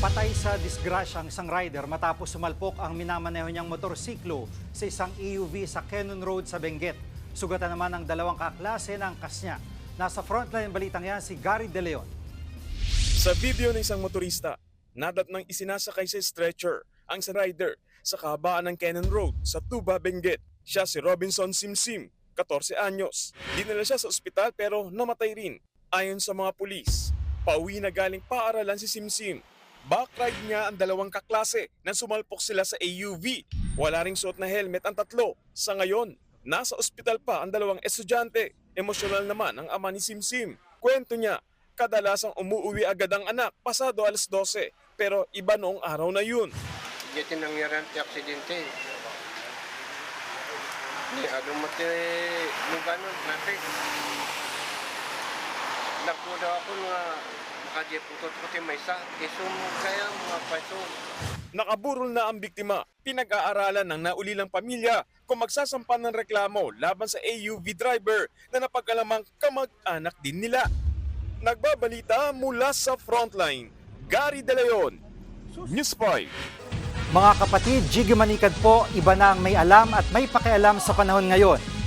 Patay sa disgrasyang isang rider matapos sumalpok ang minamaneho niyang motorsiklo sa isang EUV sa Cannon Road sa Benguet. Sugatan naman ang dalawang kaklase ng kasnya. Nasa frontline balitang yan si Gary De Leon. Sa video ng isang motorista, nadat ng isinasakay sa stretcher ang sa rider sa kahabaan ng Cannon Road sa Tuba, Benguet. Siya si Robinson Simsim, 14 anyos. Dinala siya sa ospital pero namatay rin. Ayon sa mga pulis, pauwi na galing paaralan si Simsim. Backride niya ang dalawang kaklase nang sumalpok sila sa AUV. Wala ring suot na helmet ang tatlo. Sa ngayon, nasa ospital pa ang dalawang estudyante. Emosyonal naman ang ama ni Simsim. Kwento niya, kadalasang umuwi agad ang anak pasado alas 12 pero iba noong araw na yun. Hindi tinangyaran ti aksidente. Ni ano mo ti nung ganun. Nagpo daw ako nga makajeputot ko ti maysa. Isum kaya mga paso. Nakaburol na ang biktima. Pinag-aaralan ng naulilang pamilya kung magsasampa ng reklamo laban sa AUV driver na napag-alamang kamag-anak din nila. Nagbabalita mula sa frontline. Gary De Leon, News 5. Mga kapatid, Jiggy Manikad po, iba na ang may alam at may pakialam sa panahon ngayon.